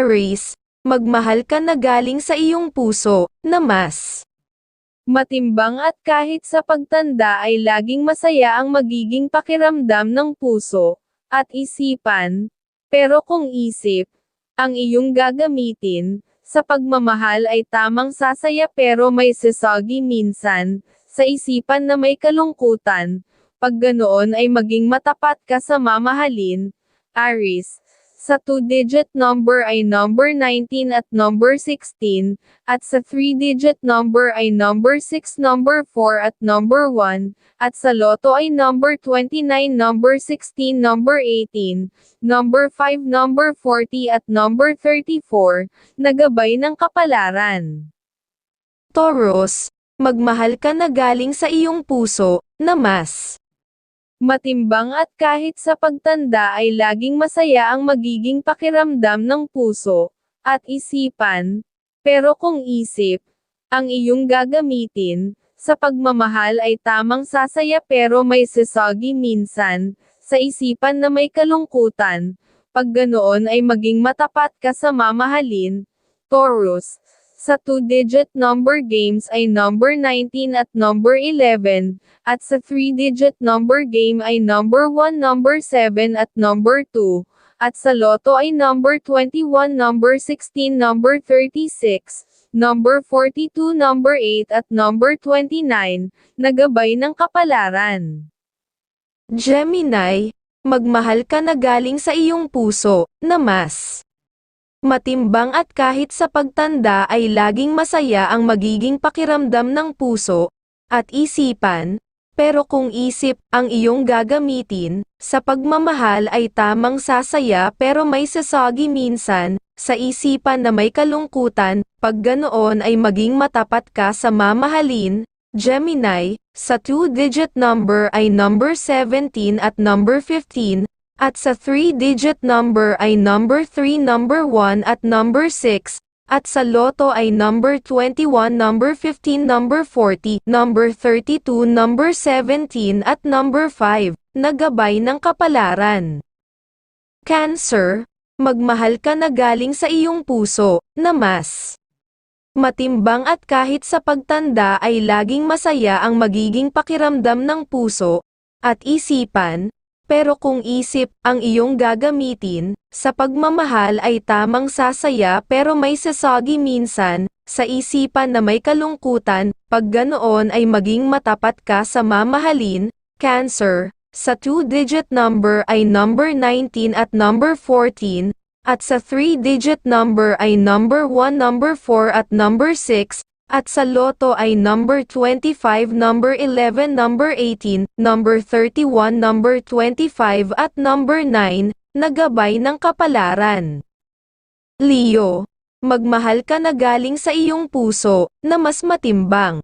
Aries, magmahal ka na galing sa iyong puso, na mas matimbang at kahit sa pagtanda ay laging masaya ang magiging pakiramdam ng puso at isipan. Pero kung isip ang iyong gagamitin sa pagmamahal ay tamang sasaya pero may sisagi minsan sa isipan na may kalungkutan. Pag ganoon ay maging matapat ka sa mamahalin, Aries. Sa two-digit number ay number 19 at number 16, at sa three-digit number ay number 6, number 4 at number 1, at sa loto ay number 29, number 16, number 18, number 5, number 40 at number 34, nagabay ng kapalaran. Taurus, magmahal ka na galing sa iyong puso, na mas matimbang at kahit sa pagtanda ay laging masaya ang magiging pakiramdam ng puso at isipan. Pero kung isip ang iyong gagamitin sa pagmamahal ay tamang sasaya pero may sisagi minsan sa isipan na may kalungkutan. Pag ganoon ay maging matapat ka sa mamahalin, Taurus. Sa two-digit number games ay number 19 at number 11, at sa three-digit number game ay number 1, number 7 at number 2, at sa loto ay number 21, number 16, number 36, number 42, number 8 at number 29, nagabay ng kapalaran. Gemini, magmahal ka na galing sa iyong puso, na mas matimbang at kahit sa pagtanda ay laging masaya ang magiging pakiramdam ng puso at isipan, pero kung isip ang iyong gagamitin, sa pagmamahal ay tamang sasaya pero may sasagi minsan, sa isipan na may kalungkutan, pag ganoon ay maging matapat ka sa mamahalin, Gemini, sa two-digit number ay number 17 at number 15, at sa three-digit number ay number 3, number 1 at number 6, at sa loto ay number 21, number 15, number 40, number 32, number 17 at number 5, nagabay ng kapalaran. Cancer, magmahal ka na galing sa iyong puso, na mas matimbang at kahit sa pagtanda ay laging masaya ang magiging pakiramdam ng puso at isipan, pero kung isip ang iyong gagamitin, sa pagmamahal ay tamang sasaya pero may sasagi minsan, sa isipan na may kalungkutan, pag ganoon ay maging matapat ka sa mamahalin, Cancer, sa two-digit number ay number 19 at number 14, at sa three-digit number ay number 1, number 4 at number 6, at sa loto ay number 25, number 11, number 18, number 31, number 25 at number 9, nagabay ng kapalaran. Leo, magmahal ka na galing sa iyong puso, na mas matimbang.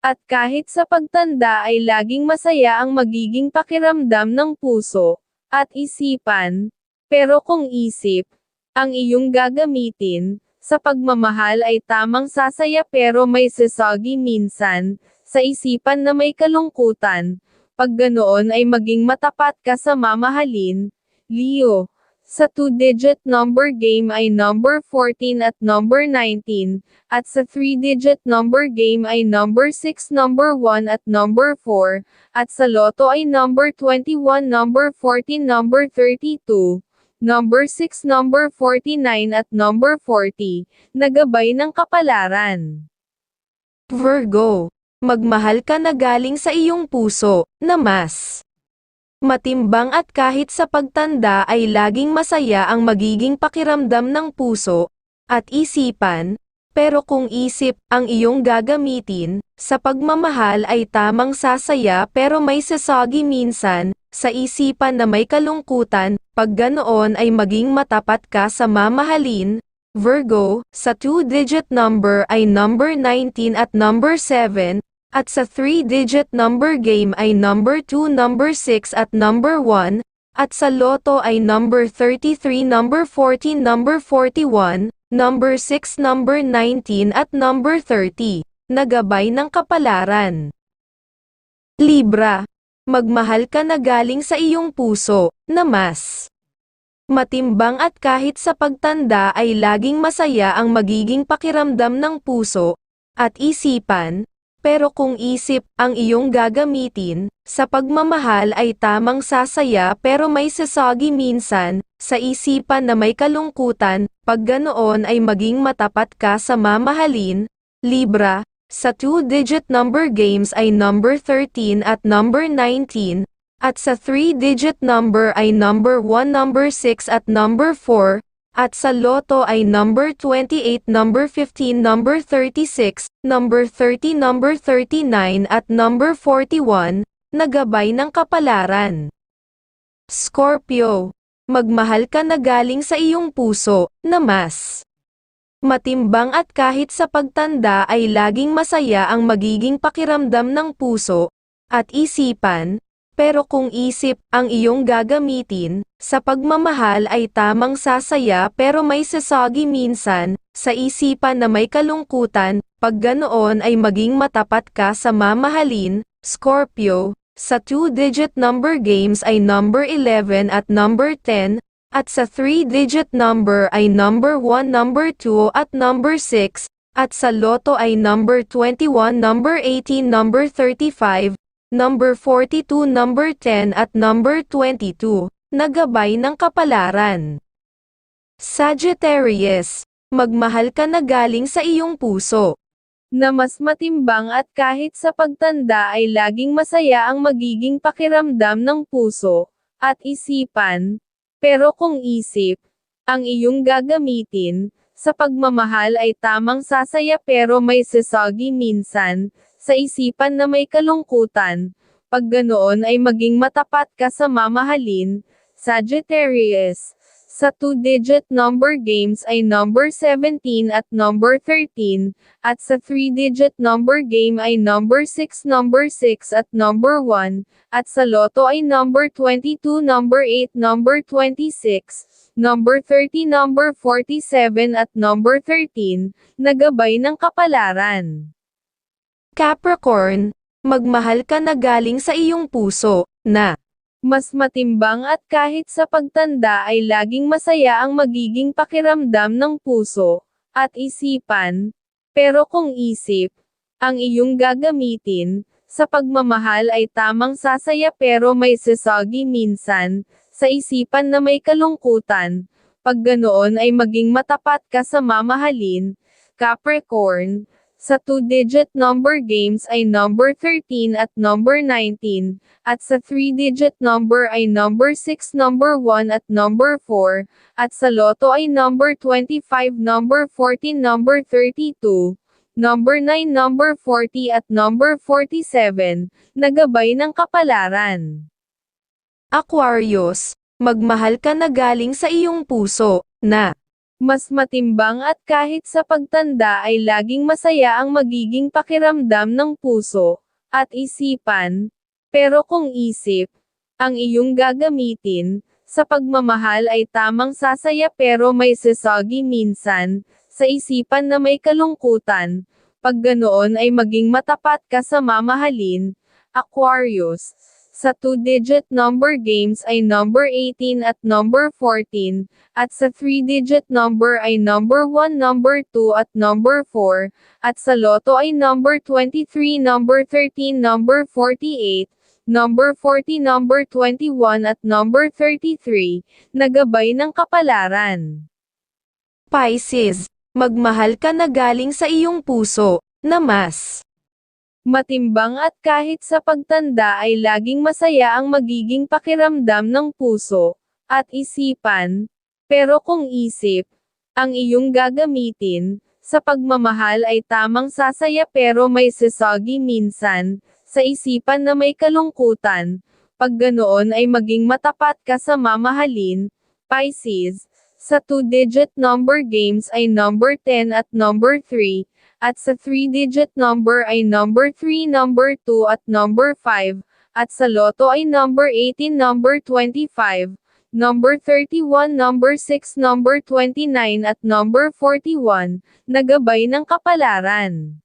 At kahit sa pagtanda ay laging masaya ang magiging pakiramdam ng puso, at isipan, pero kung isip, ang iyong gagamitin, sa pagmamahal ay tamang sasaya pero may sisagi minsan, sa isipan na may kalungkutan, pag ganoon ay maging matapat ka sa mamahalin, Leo. Sa two-digit number game ay number 14 at number 19, at sa three-digit number game ay number 6, number 1 at number 4, at sa loto ay number 21, number 14, number 32, number 6, number 49 at number 40, nagabay ng kapalaran. Virgo, magmahal ka na galing sa iyong puso, na mas matimbang at kahit sa pagtanda ay laging masaya ang magiging pakiramdam ng puso at isipan, pero kung isip ang iyong gagamitin, sa pagmamahal ay tamang sasaya pero may sasagi minsan, sa isipan na may kalungkutan, pag ganoon ay maging matapat ka sa mamahalin, Virgo, sa two-digit number ay number 19 at number 7, at sa three-digit number game ay number 2, number 6 at number 1, at sa loto ay number 33, number 14, number 41, number 6, number 19 at number 30, nagabay ng kapalaran. Libra, magmahal ka na galing sa iyong puso, na mas Matimbang at kahit sa pagtanda ay laging masaya ang magiging pakiramdam ng puso at isipan, pero kung isip ang iyong gagamitin, sa pagmamahal ay tamang sasaya pero may sasagi minsan, sa isipan na may kalungkutan, pag ganoon ay maging matapat ka sa mamahalin, Libra, sa two-digit number games ay number 13 at number 19, at sa three-digit number ay number 1, number 6 at number 4, at sa loto ay number 28, number 15, number 36, number 30, number 39 at number 41, nagabay ng kapalaran. Scorpio, magmahal ka na galing sa iyong puso, na mas matimbang at kahit sa pagtanda ay laging masaya ang magiging pakiramdam ng puso at isipan, pero kung isip ang iyong gagamitin, sa pagmamahal ay tamang sasaya pero may sasagi minsan, sa isipan na may kalungkutan, pag ganoon ay maging matapat ka sa mamahalin, Scorpio, sa two-digit number games ay number 11 at number 10, at sa three-digit number ay number 1, number 2 at number 6, at sa loto ay number 21, number 18, number 35, number 42, number 10 at number 22, nagabay ng kapalaran. Sagittarius, magmahal ka na galing sa iyong puso. Na mas matimbang at kahit sa pagtanda ay laging masaya ang magiging pakiramdam ng puso at isipan, pero kung isip ang iyong gagamitin, sa pagmamahal ay tamang sasaya pero may sasagi minsan, sa isipan na may kalungkutan, pag ganoon ay maging matapat ka sa mamahalin, Sagittarius. Sa two-digit number games ay number 17 at number 13, at sa three-digit number game ay number 6, number 6 at number 1, at sa loto ay number 22, number 8, number 26, number 30, number 47 at number 13, nagabay ng kapalaran. Capricorn, magmahal ka na galing sa iyong puso, na mas matimbang at kahit sa pagtanda ay laging masaya ang magiging pakiramdam ng puso at isipan, pero kung isip ang iyong gagamitin, sa pagmamahal ay tamang sasaya pero may sasagi minsan, sa isipan na may kalungkutan, pag ganoon ay maging matapat ka sa mamahalin, Capricorn, sa two-digit number games ay number 13 at number 19, at sa three-digit number ay number 6, number 1 at number 4, at sa loto ay number 25, number 14, number 32, number 9, number 40 at number 47, nagabay ng kapalaran. Aquarius, magmahal ka na galing sa iyong puso, na mas matimbang at kahit sa pagtanda ay laging masaya ang magiging pakiramdam ng puso at isipan, pero kung isip ang iyong gagamitin, sa pagmamahal ay tamang sasaya pero may sasagi minsan, sa isipan na may kalungkutan, pag ganoon ay maging matapat ka sa mamahalin, Aquarius. Sa two-digit number games ay number 18 at number 14, at sa three-digit number ay number 1, number 2 at number 4, at sa loto ay number 23, number 13, number 48, number 40, number 21 at number 33, nagabay ng kapalaran. Pisces, magmahal ka na galing sa iyong puso, na mas matimbang at kahit sa pagtanda ay laging masaya ang magiging pakiramdam ng puso at isipan, pero kung isip ang iyong gagamitin, sa pagmamahal ay tamang sasaya pero may sasagi minsan, sa isipan na may kalungkutan, pag ganoon ay maging matapat ka sa mamahalin, Pisces, sa two-digit number games ay number 10 at number 3, at sa three-digit number ay number 3, number 2 at number 5, at sa loto ay number 18, number 25, number 31, number 6, number 29 at number 41, nagabay ng kapalaran.